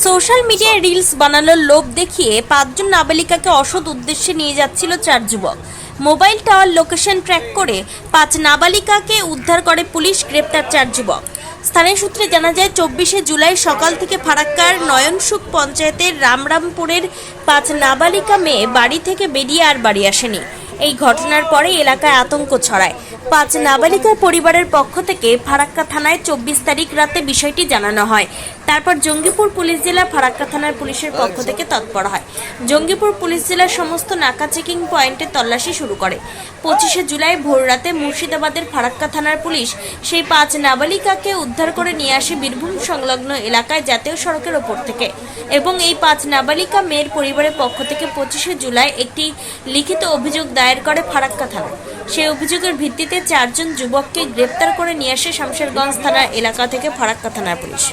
Social মিডিয়ায় reels বানানোর লোভ দেখিয়ে পাঁচজন নাবালিকাকে অসৎ উদ্দেশ্যে নিয়ে যাচ্ছিল চার যুবক। মোবাইল টাওয়ার লোকেশন ট্র্যাক করে পাঁচ নাবালিকাকে উদ্ধার করে পুলিশ গ্রেপ্তার চার যুবক। স্থানীয় সূত্রে জানা যায়, চব্বিশে জুলাই সকাল থেকে ফারাক্কার নয়নসুখ পঞ্চায়েতের রামরামপুরের পাঁচ নাবালিকা মেয়ে বাড়ি থেকে বেরিয়ে আর বাড়ি আসেনি। এই ঘটনার পরে এলাকায় আতঙ্ক ছড়ায়। পাঁচ নাবালিকার পরিবারের পক্ষ থেকে ফারাক্কা থানায় চব্বিশ তারিখ রাতে বিষয়টি জানানো হয়। তারপর জঙ্গিপুর পুলিশ জেলা ফারাক্কা থানার পুলিশের পক্ষ থেকে তৎপর হয়। জঙ্গিপুর পুলিশ জেলার সমস্ত নাকা চেকিং পয়েন্টে তল্লাশি শুরু করে। পঁচিশে জুলাই ভোররাতে মুর্শিদাবাদের ফারাক্কা থানার পুলিশ সেই পাঁচ নাবালিকাকে উদ্ধার করে নিয়ে আসে বীরভূম সংলগ্ন এলাকায় জাতীয় সড়কের ওপর থেকে। এবং এই পাঁচ নাবালিকা মেয়ের পরিবারের পক্ষ থেকে পঁচিশে জুলাই একটি লিখিত অভিযোগ দায়ের করে ফারাক্কা থানা। সেই অভিযোগের ভিত্তিতে চারজন যুবককে গ্রেপ্তার করে নিয়ে আসে শামশেরগঞ্জ থানা এলাকা থেকে ফারাক্কা থানার পুলিশ।